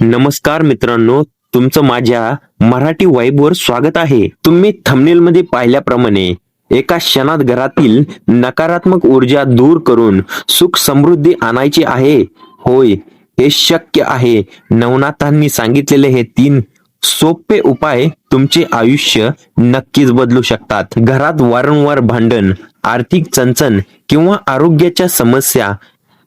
नमस्कार मित्रांनो तुमचं माझ्या मराठी वाईबवर स्वागत आहे. तुम्ही थंबनेल मध्ये पाहिल्याप्रमाणे एका क्षणात घरातील नकारात्मक ऊर्जा दूर करून सुख समृद्धी आणायची आहे. होय हे शक्य आहे. नवनाथांनी सांगितलेले हे तीन सोपे उपाय तुमचे आयुष्य नक्कीच बदलू शकतात. घरात वारंवार भांडण आर्थिक चणचण किंवा आरोग्याच्या समस्या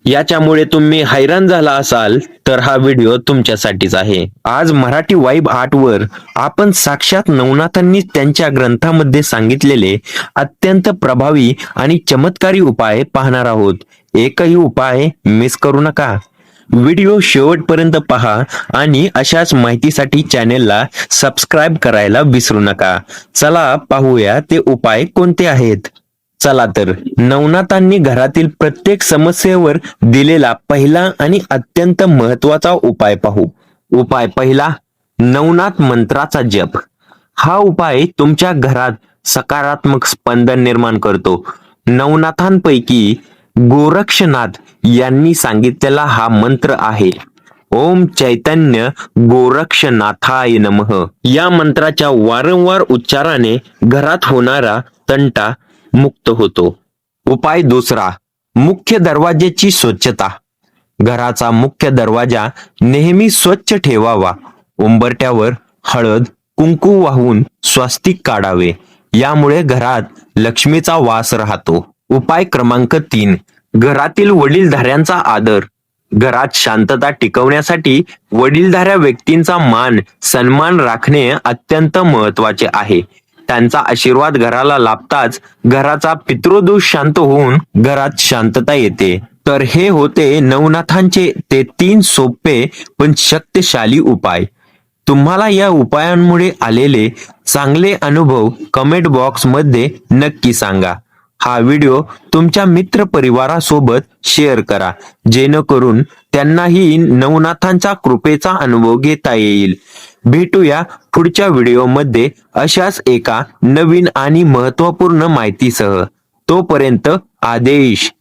याच्यामुळे तुम्ही हैराण झाला असाल तर हा व्हिडिओ तुमच्यासाठीच आहे. आज मराठी वाईब आर्ट वर आपण साक्षात नवनाथांनी त्यांच्या ग्रंथामध्ये सांगितलेले अत्यंत प्रभावी आणि चमत्कारी उपाय पाहणार आहोत. एकही उपाय मिस करू नका. व्हिडिओ शेवटपर्यंत पहा आणि अशाच माहितीसाठी चॅनेलला सबस्क्राईब करायला विसरू नका. चला पाहूया ते उपाय कोणते आहेत. चला तर. नवनाथांनी घरातील प्रत्येक समस्येवर दिलेला पहिला आणि अत्यंत महत्त्वाचा उपाय पाहू. उपाय पहिला नवनाथ मंत्राचा जप. हा उपाय तुमच्या घरात सकारात्मक स्पंदन निर्माण करतो. नवनाथांपैकी गोरक्षनाथ यांनी सांगितलेला हा मंत्र आहे. ओम चैतन्य गोरक्षनाथाय नमः. या मंत्राच्या वारंवार उच्चाराने घरात होणारा तंटा मुक्त होतो. उपाय दुसरा मुख्य दरवाजेची स्वच्छता. घराचा मुख्य दरवाजा नेहमी स्वच्छ ठेवावा. उंबरट्यावर हळद कुंकू वाहून स्वस्तिक काढावे. यामुळे घरात लक्ष्मीचा वास राहतो. उपाय क्रमांक तीन घरातील वडीलधाऱ्यांचा आदर. घरात शांतता टिकवण्यासाठी वडीलधाऱ्या व्यक्तींचा मान सन्मान राखणे अत्यंत महत्त्वाचे आहे. त्यांचा आशीर्वाद घराला लाभताच घराचा पितृदोष शांत होऊन घरात शांतता येते. तर हे होते नवनाथांचे ते तीन सोपे पण शक्तिशाली उपाय. तुम्हाला या उपायांमुळे आलेले चांगले अनुभव कमेंट बॉक्समध्ये नक्की सांगा. हा व्हिडिओ तुमच्या मित्र परिवारासोबत शेअर करा. जेणेकरून त्यांनाही नवनाथांच्या कृपेचा अनुभव घेता येईल. भेटूया पुढच्या व्हिडिओमध्ये अशाच एका नवीन आणि महत्त्वपूर्ण माहितीसह. तोपर्यंत आदेश.